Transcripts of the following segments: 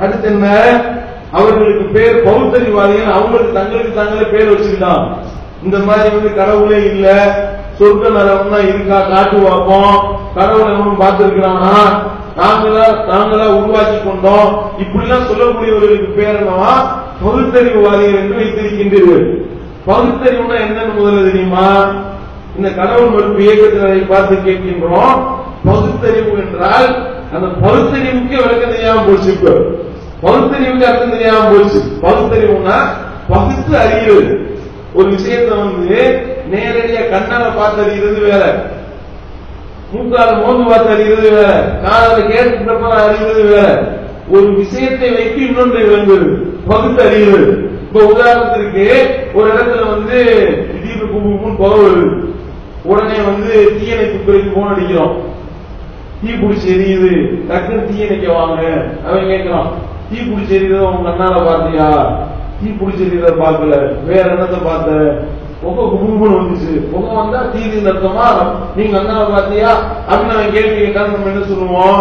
அடுத்து என்ன? அவர்களுக்கு பேர் பௌத்தறிவாதிகள் அவங்களுக்கு தங்களுக்கு தாங்களே பேர் வச்சுக்கிட்டான் இந்த மாதிரி வந்து கடவுளே இல்ல. சொர்க்க நரகம் இருக்கா? காட்டு பார்ப்போம் கடவுளை எவனும் பார்த்திருக்கிறானா? நாங்களா நாங்களா உருவாக்கி கொண்டோம். இப்படிலாம் சொல்லக்கூடியவர்களுக்கு பேர் என்னவா? பகுத்தறிவுவாதிகள் என்று வைத்திருக்கின்றீர்கள். பகுத்தறிவுனா என்னன்னு முதல்ல தெரியுமா? இந்த கடவுள் மறுப்பு இயக்கத்தினரை பார்த்து கேட்கின்றோம். பகுத்தறிவு என்றால் அந்த பகுத்தறிவுக்கு விளக்கம் தெரியாம போச்சு பகுத்தறிவுக்கு அர்த்தம் தெரியாம போச்சு பகுத்தறிவுனா பகுத்து அறிகிறது ஒரு விஷயத்தை வந்து நேரடியா கண்ணால பார்த்து அறிகிறது வேற. மூக்கால மோந்து பார்த்து அறிகிறது வேற. காதால கேட்டுக்கிறப்ப அறிகிறது வேற. ஒரு விஷயத்தை வைத்து இன்னொன்றை விளங்குவது. பகுத்து அறிகிறது இப்ப உதாரணத்திற்கு ஒரு இடத்துல வந்து திடீர்னு கும்புன்னு புகை வருது உடனே வந்து தீயணைப்பு துறைக்கு போன் அடிக்கிறோம். தீ பிடிச்சி எரியுது. டக்குன்னு தீயணைக்க வாங்க. அவன் கேட்கிறான். தீ பிடிச்சி எரியுறத உங்க கண்ணால பாத்தியா தீ பிடிச்சி எரியுறத பார்க்கல. வேற என்னத்தை பார்த்த? புகை கும்புன்னு வந்துச்சு. புகை வந்தா தீ அர்த்தமா நீங்க கண்ணால பாத்தியா அப்படின்னு அவன் கேள்வி கேட்டா நம்ம என்ன சொல்லுவோம்?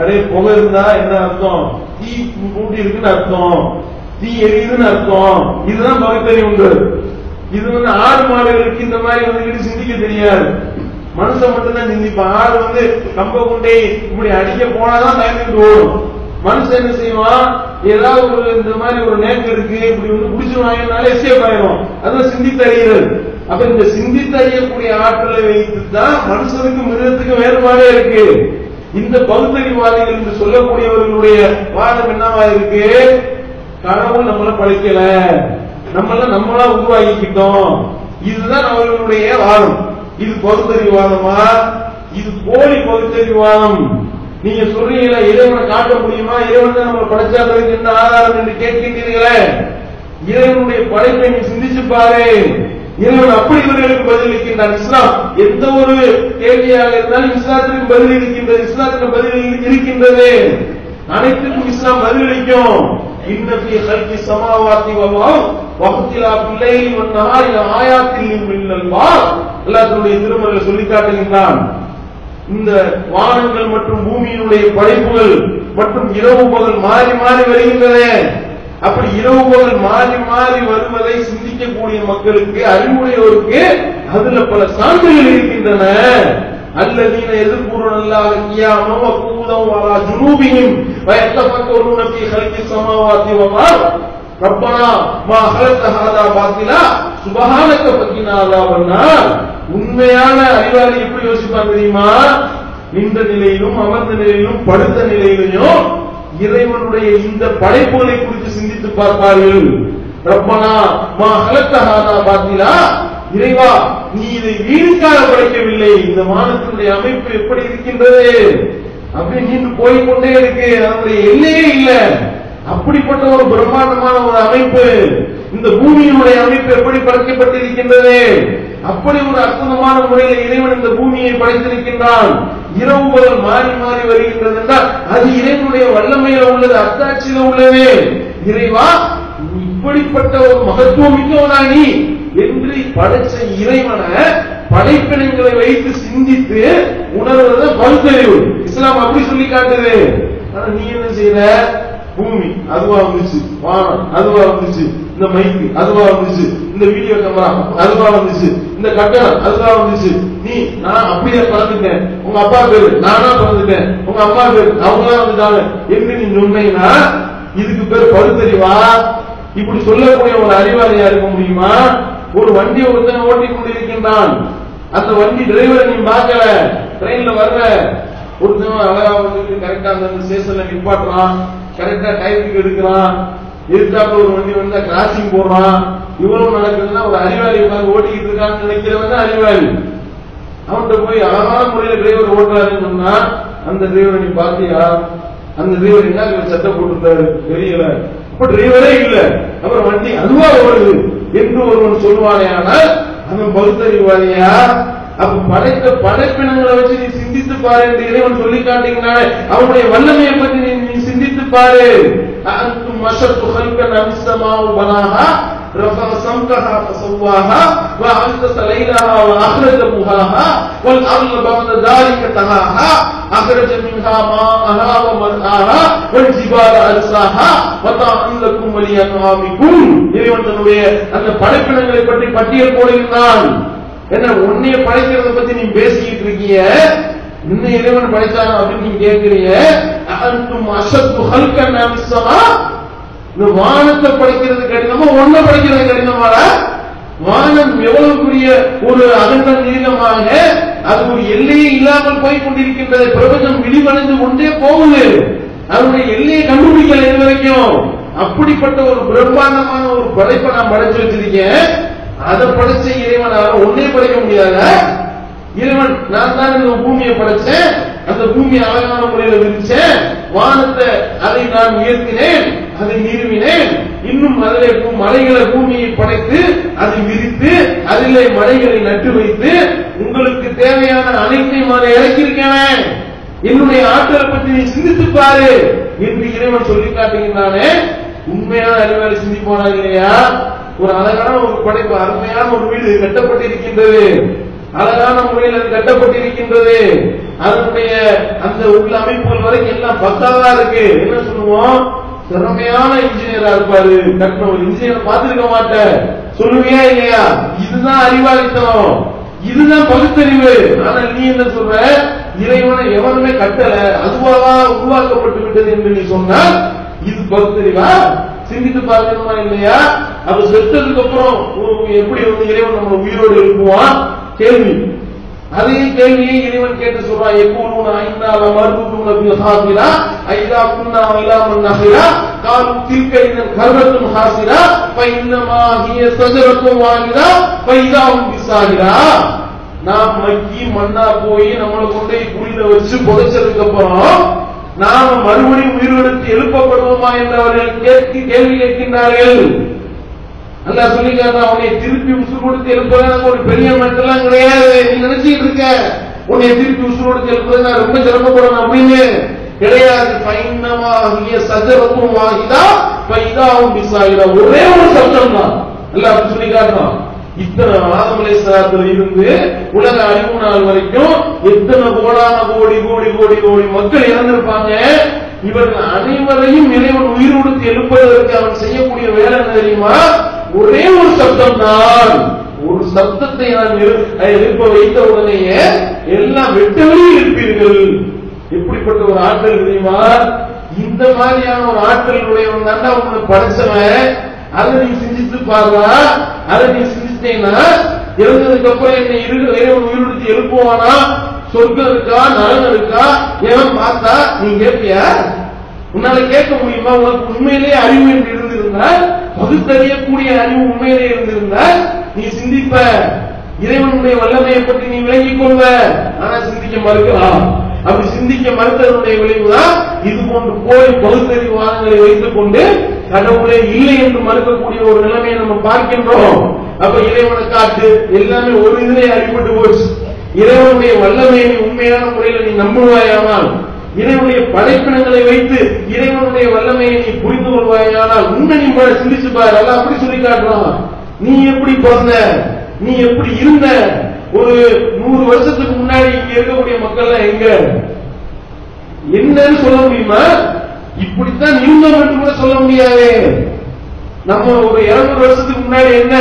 அதே புகை இருந்தா என்ன அர்த்தம்? தீ மூட்டி இருக்குன்னு அர்த்தம். தீ எரியுதுன்னு அர்த்தம். இதுதான் பகுத்தறிவு இது வந்து ஆடு மாடுகளுக்கு இந்த மாதிரி வந்து சிந்திக்க தெரியாது. மனுஷன் மட்டும்தான் சிந்திப்பான். ஆடு வந்து கம்ப குண்டை இப்படி அடிக்க போனாதான் பயந்துட்டு ஓடும். மனுஷன் என்ன செய்வான்? ஏதாவது ஒரு இந்த மாதிரி ஒரு நேக்கு இருக்கு இப்படி வந்து புடிச்சிருவாங்கனால எஸ்கேப் ஆயிரும். அதான் சிந்தித்தறிகிறது அப்ப இந்த சிந்தித்தறியக்கூடிய ஆற்றலை வைத்து தான் மனுஷனுக்கு மிருகத்துக்கு வேறுபாடே இருக்கு. இந்த பகுத்தறிவாதிகள் என்று சொல்லக்கூடியவர்களுடைய வாதம் என்னவா இருக்கு? கடவுள் நம்மள படைக்கல. நம்மள நம்மளா உருவாக்கிக்கிட்டோம். இதுதான் அவர்களுடைய வாதம். இது பகுத்தறிவாதமா? இது போலி பகுத்தறிவாதம். நீங்க சொல்றீங்களா இறைவனை காட்ட முடியுமா? இறைவன் தான் படைச்சா படைச்சாததுக்கு என்ன ஆதாரம் என்று கேட்கின்றீர்களே? இறைவனுடைய படைப்பை நீ சிந்திச்சு பாரு. இறைவன் அப்படி இவர்களுக்கு பதிலளிக்கின்றான் இஸ்லாம் எந்த ஒரு கேள்வியாக இருந்தாலும் இஸ்லாத்திற்கு பதில் இருக்கின்றது இஸ்லாத்திற்கு பதில் இருக்கின்றது. அனைத்துக்கும் இஸ்லாம் பதிலளிக்கும் இன்ன கல்வி ஹல்கி ஸமாவாத்தி வகுத்திலா பிள்ளையில் வக்திலாஃபில் ஆயாத்தில் வன் எல்லாத்தினுடைய ஆயாத்தின் மின்னல் சொல்லி காட்டுகின்றான். இந்த வானங்கள் மற்றும் பூமியினுடைய படைப்புகள் மற்றும் இரவு பகல் மாறி மாறி வருகின்றன அப்படி இரவு பகல் மாறி மாறி வருவதை சிந்திக்கக்கூடிய மக்களுக்கு அறிவுடையோருக்கு அதுல பல சான்றுகள் இருக்கின்றன الذين يذكرون الله قياما وقعودا وعلى جنوبهم ويتفكرون في خلق السماوات والارض ربنا ما خلقت هذا باطلا சுபகானத்தை பத்தினாலாவன்னா உண்மையான அறிவாளி எப்படி யோசிப்பான் தெரியுமா? நின்ற நிலையிலும் அமர்ந்த நிலையிலும் படுத்த நிலையிலையும் இறைவனுடைய இந்த படைப்புகளை குறித்து சிந்தித்து பார்ப்பார்கள். ரப்பனா மா ஹலத்தஹாதா பாத்திலா இறைவா நீ இதை வீணுக்காக படைக்கவில்லை. இந்த மானத்தினுடைய அமைப்பு எப்படி இருக்கின்றது? அப்படின்னு போய்கொண்டே இருக்கு. அதனுடைய எல்லையே இல்லை. அப்படிப்பட்ட ஒரு பிரம்மாண்டமான ஒரு அமைப்பு. இந்த பூமியினுடைய அமைப்பு எப்படி படைக்கப்பட்டிருக்கின்றது அப்படி ஒரு அற்புதமான முறையில் இறைவன் இந்த பூமியை படைத்திருக்கின்றான். இரவு பகல் மாறி மாறி வருகின்றது என்றால் அது இறைவனுடைய வல்லமையில உள்ளது அத்தாட்சியில உள்ளது. இறைவா இப்படிப்பட்ட ஒரு மகத்துவம் மிக்கவனா நீ என்று படைச்ச இறைவனை படைப்பினங்களை வைத்து சிந்தித்து உணர்வது பகுத்தறிவு இஸ்லாம் அப்படி சொல்லி காட்டுது. ஆனா நீ என்ன செய்யற பூமி அதுவா வந்துச்சு வானம் அதுவா வந்துச்சு இந்த மைக்கு அதுவா வந்துச்சு இந்த வீடியோ கேமரா அதுவா வந்துச்சு இந்த கட்டணம் அதுவா வந்துச்சு நீ நான் அப்படியே பறந்துட்டேன். உங்க அப்பா பேரு நானா பிறந்துட்டேன். உங்க அம்மா பேரு அவங்களா வந்துட்டாங்க. என்று நீ சொன்னீங்கன்னா இதுக்கு பேர் பழுத்தறிவா இப்படி சொல்லக்கூடிய ஒரு அறிவாளியா இருக்க முடியுமா? ஒரு வண்டி ஒருத்தன் ஓட்டி கொண்டிருக்கின்றான். அந்த வண்டி டிரைவரை நீ பார்க்கல. ட்ரெயின்ல வர்ற ஒருத்தன் அழகா வந்துட்டு கரெக்டா அந்த ஸ்டேஷன்ல நிப்பாட்டுறான். கரெக்டா டைமுக்கு எடுக்கிறான். எதிர்த்தாப்புல ஒரு வண்டி வந்தா கிராசிங் போடுறான் இவ்வளவு நடக்குதுன்னா ஒரு அறிவாளி உட்காந்து ஓட்டிக்கிட்டு இருக்கான்னு நினைக்கிறவன் தான் அறிவாளி. அவன்கிட்ட போய் அழகான முறையில டிரைவர் ஓட்டுறாருன்னு சொன்னா அந்த டிரைவரை நீ பாத்தியா? அந்த டிரைவர் என்ன சட்டை போட்டுருந்தாரு தெரியல அப்ப டிரைவரே இல்ல. அப்புறம் வண்டி அதுவா ஓடுது. என்று ஒருவன் சொல்லுவானே ஆனால் அவன் பகுத்தறிவாளியா? அப்ப படைத்த படைப்பினங்களை வச்சு நீ சிந்தித்து பாரு என்று இறைவன் சொல்லி காட்டீங்கன்னா அவனுடைய வல்லமையை பற்றி நீ நீ சிந்தித்து பாரு அன்தும் மஷத்து ஹல்கன் அம்சமாவு பனாஹா رفع سمكها فسواها وأنزل ليلها وأخرج ضحاها والأرض بعد ذلك طحاها أخرج منها ماءها ومرعاها والجبال أرساها وطاعا لكم ولأنعامكم இறைவன் தன்னுடைய அந்த படைப்பினங்களை பற்றி பட்டியல் போடுகிறான் என்ன உன்னைய படைக்கிறத பத்தி நீ பேசிக்கிட்டு இருக்கீங்க? இன்னும் இறைவன் படைச்சானா அப்படின்னு நீங்க கேட்கிறீங்க. அன்தும் அசத்து ஹல்கன் அம்சமா இந்த வானத்தை படைக்கிறது கடினமா ஒன்ன படைக்கிறது கடினமாடா வானம் எவ்வளவுக்குரிய ஒரு அகண்ட நீளமாக அது ஒரு எல்லையே இல்லாமல் போய் கொண்டிருக்கின்றது பிரபஞ்சம் விழிவடைந்து கொண்டே போகுது. அதனுடைய எல்லையை கண்டுபிடிக்கல இது வரைக்கும். அப்படிப்பட்ட ஒரு பிரம்மாண்டமான ஒரு படைப்பை நான் படைச்சு வச்சிருக்கேன். அதை படைச்ச இறைவனால ஒன்னே படைக்க முடியாத இறைவன் நான் தான் இந்த பூமியை படைச்சேன். அந்த பூமியை அழகான முறையில விரிச்சேன். வானத்தை அதை நான் உயர்த்தினேன் அதை நிறுவினேன். இன்னும் அதிலே பூ- மலைகளை பூமியை படைத்து அதை விரித்து அதிலே மலைகளை நட்டு வைத்து உங்களுக்கு தேவையான அனைத்தையும் அதை இறக்கியிருக்கேன் என்னுடைய ஆற்றலை பற்றி நீ சிந்தித்து பாரு என்று இறைவன் சொல்லி காட்டுகின்றானே. உண்மையான அறிவாளி சிந்திப்போனா இல்லையா? ஒரு அழகான ஒரு படைப்பு அருமையான ஒரு வீடு கட்டப்பட்டிருக்கின்றது. அழகான முறையில் அது கட்டப்பட்டிருக்கின்றது. அதனுடைய அந்த உள்ள அமைப்புகள் வரைக்கும் எல்லாம் பக்காவா இருக்கு. என்ன சொல்லுவோம்? திறமையான இன்ஜினியரா இருப்பாரு. கட்டணம் ஒரு இன்ஜினியர் பார்த்திருக்க மாட்டேன் சொல்லுவியா இல்லையா? இதுதான் அறிவாளித்தோம் இதுதான் பகுத்தறிவு. ஆனால் நீ என்ன சொல்ற? இறைவனை எவனுமே கட்டல. அதுவாவா உருவாக்கப்பட்டு விட்டது என்று நீ சொன்னால் இது பகுத்தறிவா? சிந்தித்து பார்க்கணுமா இல்லையா? நம்ம செத்ததுக்கு அப்புறம் எப்படி வந்து இறைவன் நம்ம உயிரோடு எழுப்புவான்? கேள்வி. அதே கேள்வியை இறைவன் கேட்டு சொல்றான்? எப்பூர்வன ஐந்தால மருத்துவம் பில் ஹாசிரா ஐதா குன்னா இலாமன் நஹிரா காலு தில்க இதன் கர்வத்தும் ஹாசிரா ஃபைன்னமா ஹிய சஜரத்தும் பைதாவும் ஃபைதாவும் பிசாகிரா. நாம் மக்கி மண்ணா போய் நம்மளை கொண்டே குழியில வச்சு புதைச்சதுக்கு அப்புறம் நாம மறுபடியும் உயிரிழத்து எழுப்பப்படுவோமா என்று அவர்கள் கேட்க கேள்வி கேட்கின்றார்கள். நல்லா சொல்லிக்காரன் உன்னை திருப்பி உசுறு கொடுத்து எழுப்பதான் ஒரு பெரிய மட்டெல்லாம் கிடையாது. நீ நினைச்சிட்டு இருக்க. உன்னை திருப்பி உசுறு கொடுத்து எழுப்பது நான் ரொம்ப சிரமப்படணும் அப்படின்னு கிடையாது. பைனமா ஆகிய சஜரத்தும் ஆகிதா பைதாவும் பிசாகிதா ஒரே ஒரு சப்தம் தான் அல்லாஹ் சொல்லி காட்டுறான் இத்தனை ஆதம் அலைஹிஸ்ஸலாத்துல இருந்து உலக அழிவு நாள் வரைக்கும் எத்தனை கோடான கோடி கோடி கோடி கோடி மக்கள் இறந்திருப்பாங்க? இவர்கள் அனைவரையும் இறைவன் உயிர் கொடுத்து எழுப்புவதற்கு அவன் செய்யக்கூடிய வேலை என்ன தெரியுமா? ஒரே ஒரு சப்தம் தான் ஒரு சப்தத்தை நான் எழுப்ப வைத்த உடனேயே எல்லாம் வெட்ட இருப்பீர்கள். எப்படிப்பட்ட ஒரு ஆற்றல் தெரியுமா? இந்த மாதிரியான ஒரு ஆற்றல் உடையவன் தாண்டா உன்னை படைச்சவன். அதை நீ சிந்தித்து பாருவா? அதை நீ சிந்திச்சேன்னா இறந்ததுக்கு அப்புறம் என்னை இருக்கு இறைவன் உயிரிழத்து எழுப்புவானா? சொர்க்கம் இருக்கா நரகம் இருக்கா ஏன் பார்த்தா? நீ கேட்பியா? உன்னால கேட்க முடியுமா? உனக்கு உண்மையிலேயே அறிவு என்று இருந்திருந்தால் பகுத்தறியக்கூடிய அறிவு உண்மையிலே இருந்திருந்தால் நீ சிந்திப்ப. இறைவனுடைய வல்லமையை பற்றி நீ விளங்கிக் கொள்வ. ஆனா சிந்திக்க மறுக்கலாம். அப்படி சிந்திக்க மறுத்ததனுடைய விளைவுதான் இது போன்று போய் பகுத்தறிவு வாதங்களை வைத்துக் கொண்டு கடவுளே இல்லை என்று மறுக்கக்கூடிய ஒரு நிலைமையை நம்ம பார்க்கின்றோம். அப்ப இறைவனை காட்டு எல்லாமே ஒரு இதிலே அடிபட்டு போச்சு. இறைவனுடைய வல்லமையை நீ உண்மையான முறையில் நீ நம்புவாயானால் இறைவனுடைய படைப்பினங்களை வைத்து இறைவனுடைய வல்லமையை நீ புரிந்து கொள்வாயானால் உண்மை நீ போய் சிந்திச்சு பாரு. எல்லாம் அப்படி சொல்லி காட்டுறான். நீ எப்படி பிறந்த? நீ எப்படி இருந்த? ஒரு நூறு வருஷத்துக்கு முன்னாடி இங்க இருக்கக்கூடிய மக்கள் எல்லாம் எங்க? என்னன்னு சொல்ல முடியுமா? இப்படித்தான் இருந்தோம் என்று கூட சொல்ல முடியாது. நம்ம ஒரு இருநூறு வருஷத்துக்கு முன்னாடி என்ன?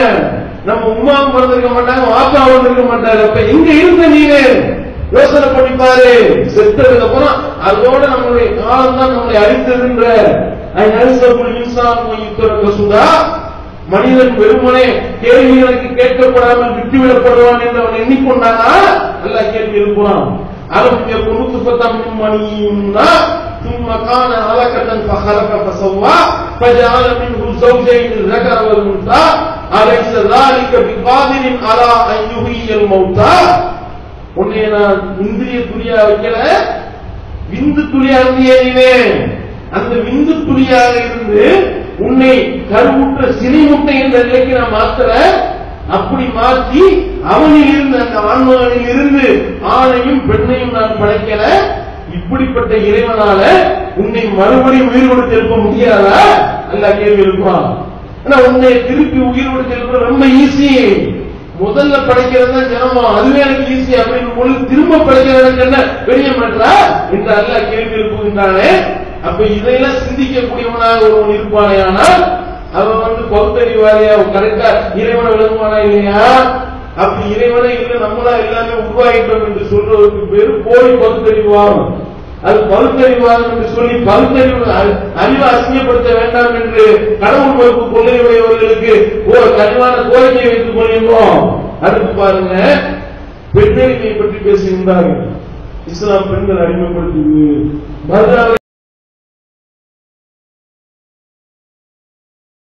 நம்ம உமாவும் பிறந்திருக்க மாட்டாங்க வாப்பா வந்திருக்க மாட்டாரு அப்ப எங்க இருந்த நீனு யோசனை பண்ணி பாரு செத்ததுக்கு அப்புறம் அதோட நம்மளுடைய காலம் தான் நம்மளை அழித்ததுன்ற நரிசபுல் இன்சான் யுத்தரக்க சுதா மனிதன் வெறுமனே கேள்விகளுக்கு கேட்கப்படாமல் விட்டுவிடப்படுவான் என்று அவன் எண்ணிக்கொண்டானா அல்லாஹ் கேள்வி எழுப்புறான் அலம் يكن نطفة من مني يمنى ثم كان علقة فخلق فسوى فجعل منه زوجين الذكر والأنثى أليس ذلك بقادر على أن يحيي الموتى உன்னை நான் இந்திரிய துளியா வைக்கல விந்து துளியா இருந்தியே நீனே அந்த விந்து துளியாக இருந்து உன்னை கருவுற்ற சினை முட்டை என்ற நிலைக்கு நான் மாத்துறேன் அப்படி மாற்றி அவனில் இருந்து அந்த ஆண்மகனில் இருந்து ஆணையும் பெண்ணையும் நான் படைக்கல இப்படிப்பட்ட இறைவனால உன்னை மறுபடியும் உயிர் கொடுத்து எழுப்ப முடியாதா அல்ல கேள்வி எழுப்பான் ஆனா உன்னை திருப்பி உயிர் கொடுத்து ரொம்ப ஈஸி முதல்ல படைக்கிறது தான் அதுவே எனக்கு ஈஸி அப்படின்னு பொழுது திரும்ப படைக்கிறது என்ன பெரிய மாற்றா இந்த அல்ல கேள்வி இருக்குகின்றானே அப்ப இதையெல்லாம் சிந்திக்கக்கூடியவனாக ஒருவன் இருப்பானே ஆனால் அவன் வந்து பகுத்தறிவாதியா கரெக்டா இறைவனை விளங்குவானா இல்லையா? அப்படி இறைவனே இல்லை நம்மளா எல்லாமே உருவாகிட்டோம் என்று சொல்றதுக்கு பேரு போலி பகுத்தறிவாதம் அது பகுத்தறிவாதம் என்று சொல்லி பகுத்தறிவு அறிவு அசியப்படுத்த வேண்டாம் என்று கடவுள் பொறுப்பு கொள்கையுடையவர்களுக்கு ஒரு கனிவான கோரிக்கை வைத்துக் கொள்கின்றோம். அடுத்து பாருங்க பெண்ணடிமையை பற்றி பேசுகின்றார்கள். இஸ்லாம் பெண்கள் அடிமைப்படுத்துது